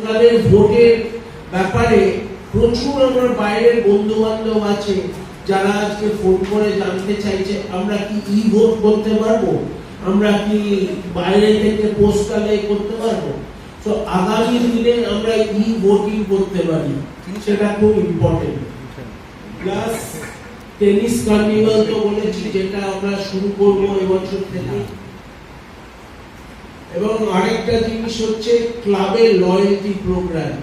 তৎকালের ভোটের ব্যাপারে প্রচুর আমার বাইরের বন্ধু বান্ধব আছে যারা আজকে ফোন করে জানতে চাইছে, আমরা কি ই ভোট করতে পারব? আমরা কি বাইরে থেকে পোস্টালে করতে পারব? তো আগামী দিনে আমরা ই ভোটিং করতে পারি। সেটা খুব ইম্পর্টেন্ট প্লাস টেনিস কার্নিভাল তো বলেছি, যেটা আমরা শুরু করব এবছর থেকে। এবং আরেকটা জিনিস হচ্ছে ক্লাবের লয়্যালটি প্রোগ্রাম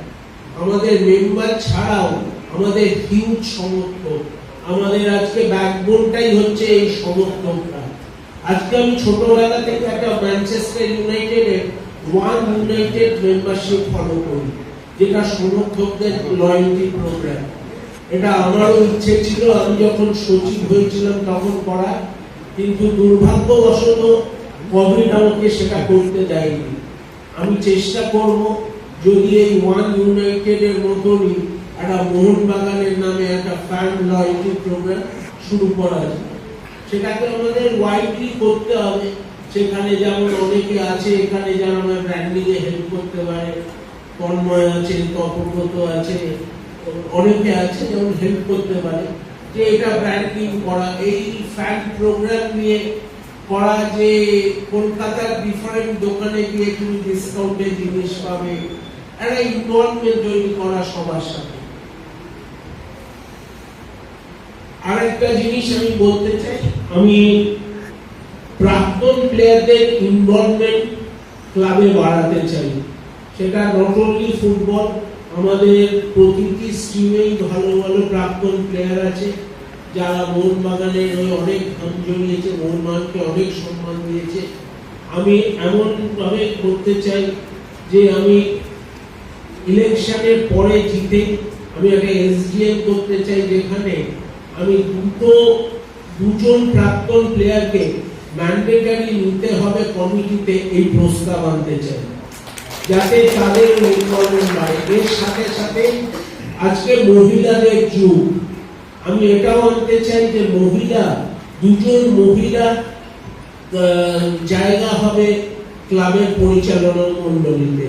আমাদের মেম্বার ছাড়াও আমাদের হিউজ সমর্থক। আমাদের আজকে ব্যাকবোনটাই হচ্ছে এই সমর্থকরা। আজকে আমি ছোটবেলা থেকে একটা ম্যানচেস্টার ইউনাইটেডের ওয়ান ইউনাইটেড মেম্বারশিপ ফলো করি, যেটা সমর্থকদের লয়্যালটি প্রোগ্রাম এটা আমারও ইচ্ছে ছিল, আমি যখন সচিব হয়েছিলাম তখন করা, কিন্তু দুর্ভাগ্যবশত কোভিড আমাকে সেটা করতে দেয়নি আমি চেষ্টা করব যদি এই ওয়ান ইউনাইটেড এর মতনই একটা মোহনবাগানের নামে একটা ফ্যান লয়্যালটি প্রোগ্রাম শুরু করা যায়। সেটাকে আমাদের ওয়াইডলি করতে হবে। সেখানে যেমন অনেকে আছে, এখানে যারা আমার ব্র্যান্ডিং এ হেল্প করতে পারে, তন্ময় আছে, তপব্রত আছে, অনেকে আছে যেমন হেল্প করতে পারে। যে এটা ব্র্যান্ডিং করা, এই ফ্যান প্রোগ্রাম নিয়ে করা যে কলকাতার ডিফারেন্ট দোকানে গিয়ে তুমি ডিসকাউন্টে জিনিস পাবে একটা ইনভলভমেন্ট তৈরি করা সবার সাথে। জিনিস আমি বলতে চাই, আমি প্রাক্তন প্লেয়ারদের ইনভলভমেন্ট ক্লাবে বাড়াতে চাই। সেটা নট অনলি ফুটবল আমাদের প্রতিটি স্ট্রিমেই ভালো ভালো প্রাক্তন প্লেয়ার আছে। যারা মোহনবাগানের হয়ে অনেক ঘাম জড়িয়েছে মোহনবাগানকে অনেক সম্মান দিয়েছে, আমি এমন ভাবে করতে চাই যে আমি ইলেকশনের পরে জিতে আমি একটা এসডিএম করতে চাই, যেখানে আমি দুটো, দুজন প্রাক্তন প্লেয়ারকে ম্যান্ডেটারি নিতে হবে কমিটিতে এই প্রস্তাব আনতে চাই। যাতে তাদের ইনভলভমেন্ট বাড়ে। এর সাথে সাথে আজকে মহিলাদের যুগ। আমি এটাও আনতে চাই যে মহিলা, দুজন মহিলা জায়গা হবে ক্লাবের পরিচালনা মণ্ডলীতে।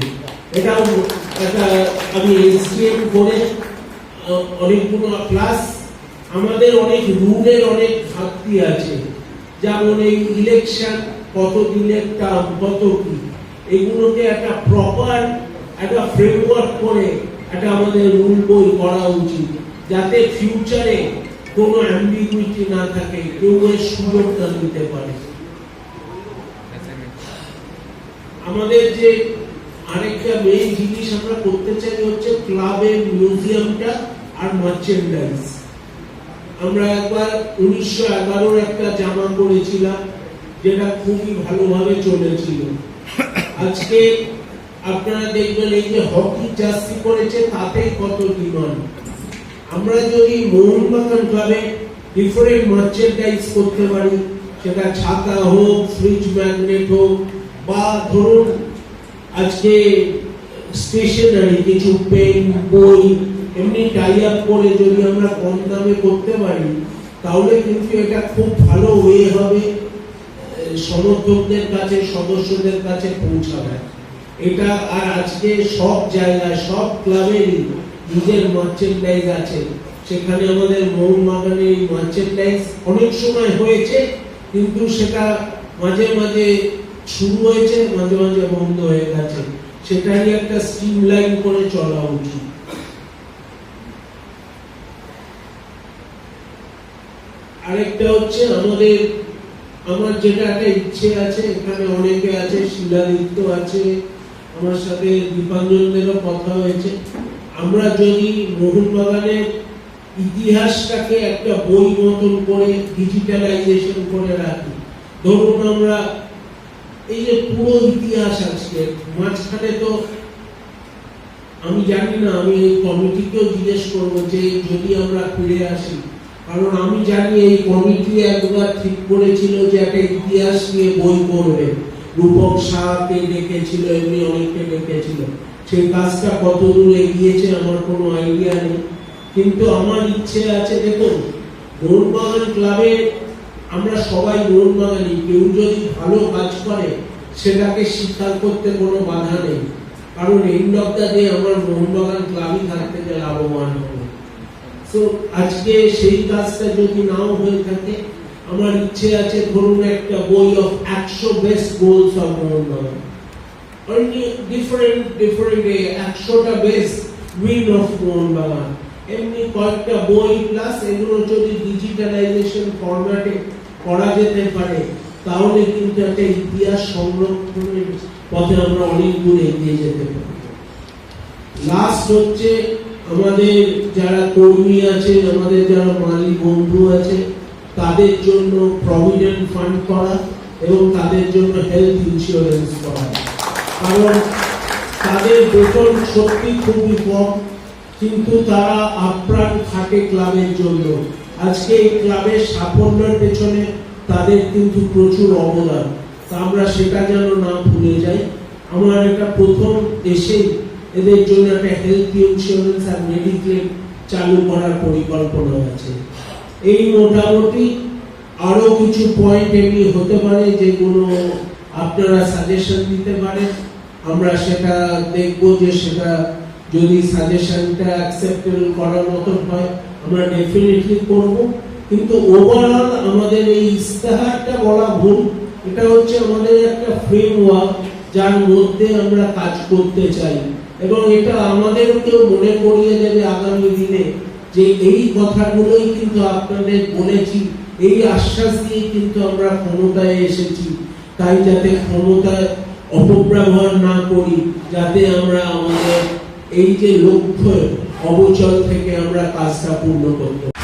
এটাও একটা আমি এসডিএম করে অনেকগুলো প্লাস আমাদের অনেক রুলের অনেক ঘাটতি আছে। যেমন এই ইলেকশন কত দিনের টার্ম কত কি। এগুলোকে একটা প্রপার একটা ফ্রেমওয়ার্ক করে, একটা আমাদের রুল বই করা উচিত। যাতে ফিউচারে কোনো অ্যাম্বিগুইটি না থাকে কেউ এর সুযোগটা নিতে পারে। আমাদের যে আরেকটা মেইন জিনিস আমরা করতে চাই হচ্ছে ক্লাবের মিউজিয়ামটা আর মার্চেন্ডাইজ আমরা একবার উনিশশো এগারোর একটা জামা পরেছিলাম যেটা খুবই ভালোভাবে চলেছিল। আজকে আপনারা দেখবেন এই যে হকি জার্সি করেছে তাতে কত ডিমান্ড। আমরা যদি মোহনবাগান ক্লাবে ডিফারেন্ট মার্চেন্ডাইজ করতে পারি, সেটা ছাতা হোক ফ্রিজ ম্যাগনেট হোক, বা ধরুন আজকে স্টেশনারি কিছু পেন বই, এমনি টাই আপ করে যদি আমরা কম দামে করতে পারি, তাহলে কিন্তু এটা খুব ভালো ওয়ে হবে, সমর্থকদের কাছে, সদস্যদের কাছে পৌঁছাবে। এটা আর আজকে সব জায়গায়, সব ক্লাবেরই নিজের মার্চেন্ডাইজ আছে। সেখানে আমাদের মোহনবাগানের এই মার্চেন্ডাইজ অনেক সময় হয়েছে, কিন্তু সেটা মাঝে মাঝে শুরু হয়েছে, মাঝে মাঝে বন্ধ হয়ে গেছে। সেটারই একটা স্ট্রিমলাইন করে চলা উচিত। আরেকটা হচ্ছে আমাদের, আমার যেটা একটা ইচ্ছে আছে, এখানে অনেকে আছে, শিলাদিত্য আছে, আমার সাথে দীপাঞ্জনদেরও কথা হয়েছে। আমরা যদি মোহনবাগানের ইতিহাসটাকে একটা বই মতন করে ডিজিটালাইজেশন করে রাখি, ধরুন আমরা এই যে পুরো ইতিহাস আজকে, মাঝখানে তো আমি জানি না, আমি এই কমিটিকেও জিজ্ঞেস করব যে যদি আমরা ফিরে আসি। কারণ আমি জানি এই কমিটি একবার ঠিক করেছিল যে একটা ইতিহাস নিয়ে বই করবে রূপক শাহকে ডেকেছিল, এমনি অনেককে ডেকেছিল। সেই কাজটা কত দূর এগিয়েছে আমার কোনো আইডিয়া নেই। কিন্তু আমার ইচ্ছে আছে, দেখুন, মোহনবাগান ক্লাবে আমরা সবাই মোহনবাগানি কেউ যদি ভালো কাজ করে, সেটাকে স্বীকার করতে কোনো বাধা নেই। কারণ এন্ড অফ দ্য ডে আমার মোহনবাগান ক্লাবই তার থেকে লাভবান হবে। সো আজকে সেই কাজটা যদি নাও হয়ে থাকে, আমার ইচ্ছে আছে ধরুন একটা বই অফ একশো best goals of Mohun Bagan. Different different একশোটা বেস্ট উইন অফ মোহনবাগান এমনি কয়েকটা বই প্লাস এগুলো যদি ডিজিটালাইজেশন ফরম্যাটে করা যেতে পারে, তাহলে কিন্তু একটা ইতিহাস সংরক্ষণের পথে আমরা অনেক দূর এগিয়ে যেতে পারি। লাস্ট হচ্ছে আমাদের যারা কর্মী আছে, আমাদের যারা মালিক বন্ধু আছে, তাদের জন্য প্রভিডেন্ট ফান্ড করা এবং তাদের জন্য হেলথ ইন্স্যুরেন্স করা। কারণ তাদের বেতন সত্যি খুবই কম, কিন্তু তারা আপ্রাণ থাকে ক্লাবের জন্য। আজকে এই ক্লাবের সাফল্যের পেছনে তাদের কিন্তু প্রচুর অবদান। তা আমরা সেটা যেন না ভুলে যাই। আমার একটা প্রথম দেশে এদের জন্য একটা হেলথ ইন্স্যুরেন্স আর মেডিক্লেম চালু করার পরিকল্পনা আছে। এই মোটামুটি আরও কিছু পয়েন্ট এমনি হতে পারে যেগুলো আপনারা সাজেশন দিতে পারেন। আমরা সেটা দেখব যে সেটা যদি সাজেশনটা অ্যাকসেপ্টেবল করার মতো হয়, আমরা ডেফিনেটলি করব। কিন্তু ওভারঅল আমাদের এই ইস্তেহারটা বলা ভুল। এটা হচ্ছে আমাদের একটা ফ্রেমওয়ার্ক যার মধ্যে আমরা কাজ করতে চাই। এবং এটা আমাদেরকেও মনে করিয়ে দেবে আগামী দিনে যে এই কথাগুলোই কিন্তু আপনাদের বলেছি, এই আশ্বাস দিয়ে কিন্তু আমরা ক্ষমতায় এসেছি। তাই যাতে ক্ষমতায় অপব্যবহার না করি, যাতে আমরা আমাদের এই যে লক্ষ্য, অবচল থেকে আমরা কাজটা পূর্ণ করতে